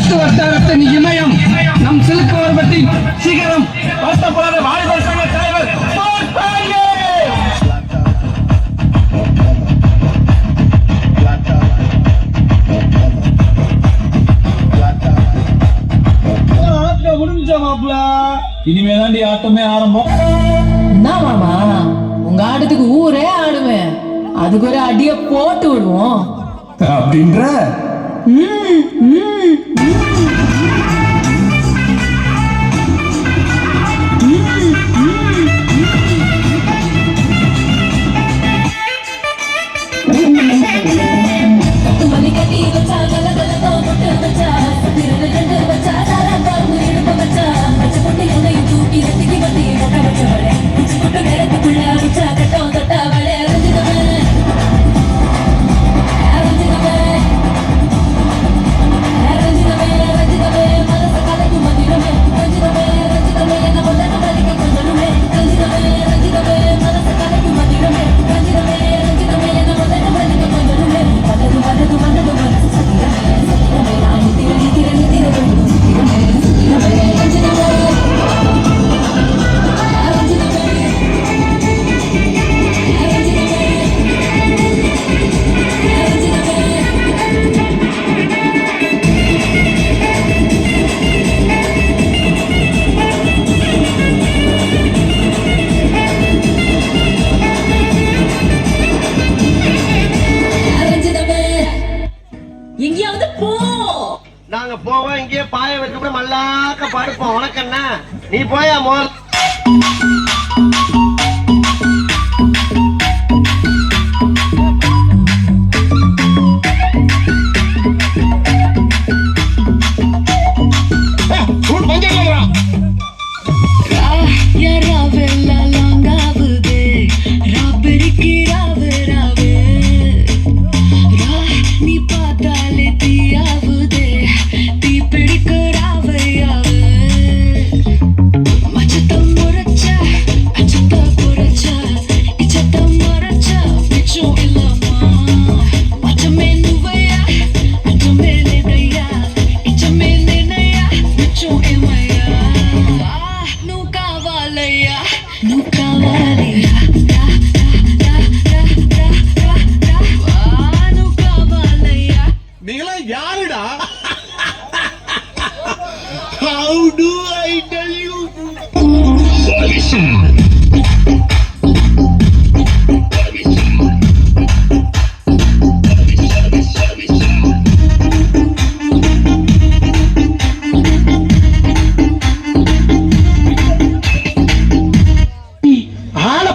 சுற்று வட்டாரத்தின் இமயம் நம் சிலுக்கவரபத்தின் சிகரம். வருத்தப்படாத வாலிபர் சங்க தலைவர் போஸ் பாண்டே. முடிஞ்ச மாப்ள இனிமே தாண்டி ஆட்டமே ஆரம்பம். என்ன மாமா உங்க ஆட்டத்துக்கு ஊரே ஆடுவேன். அதுக்கு ஒரு அடிய போட்டு விடுவோம். அப்படின்ற? 嗯嗯嗯嗯。நாங்க போவோம் இங்கேயே பாய வச்சு கூட மல்லாக்க படுப்போம். உனக்கு என்ன? நீ போயா மோர்?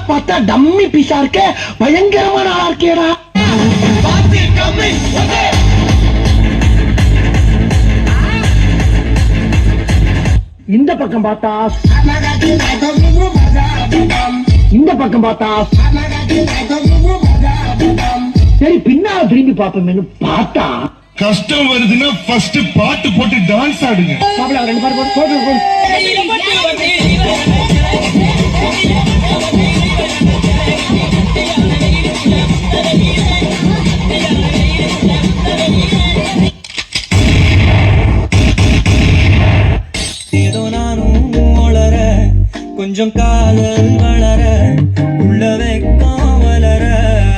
பார்த்தா டம்மி பீஸா இருக்க. பயங்கரமான ஆளா இருக்கேடா. இந்த பக்கம் பார்த்தா இந்த பக்கம் பார்த்தா சரி பின்னால திரும்பி பார்ப்போம்னு பார்த்தா. கஷ்டம் வருதுன்னா ஃபர்ஸ்ட் பாட்டு போட்டு டான்ஸ் ஆடுங்க. ரெண்டு பேரும் போட்டு போட்டு கொஞ்சம் காதல் வளர உள்ள வெக்கம் வளர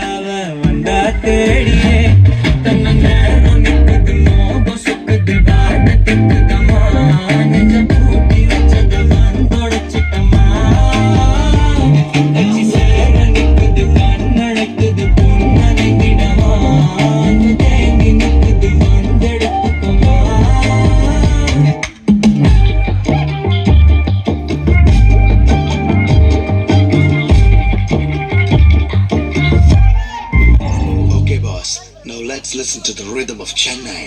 அவன் வந்தா தேடியே. தன்னை நேரம் நிற்குதுமோ பொசுக்குது Now let's listen to the rhythm of Chennai.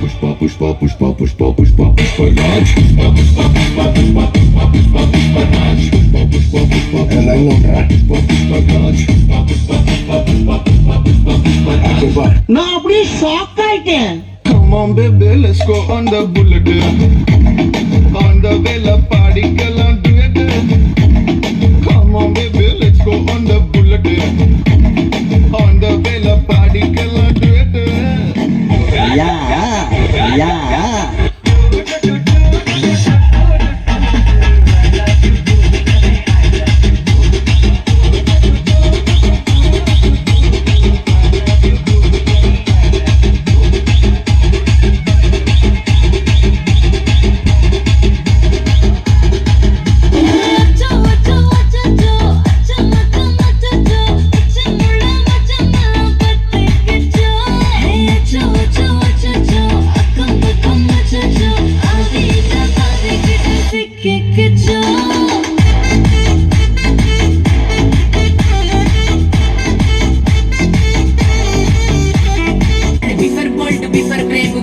Pushpa, pushpa, pushpa, pushpa, pushpa, pushpa, Raj. Pushpa, pushpa, pushpa, pushpa, pushpa, pushpa, pushpa, Raj. Pushpa, pushpa, pushpa, pushpa, pushpa, pushpa, Raj. Pushpa, pushpa, pushpa, pushpa, pushpa, pushpa, pushpa, Raj. நான் அப்படியே shock right there. Come on, baby, let's go on the bullet. On the villa party, girl, I'm it. Come on, baby, let's go on the bullet. On the villa party, girl, I'm it. Yeah, yeah.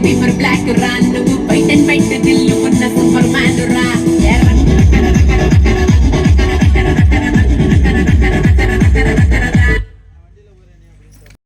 Paper block ராணுவ பைட்டன் பைட்டதில்லை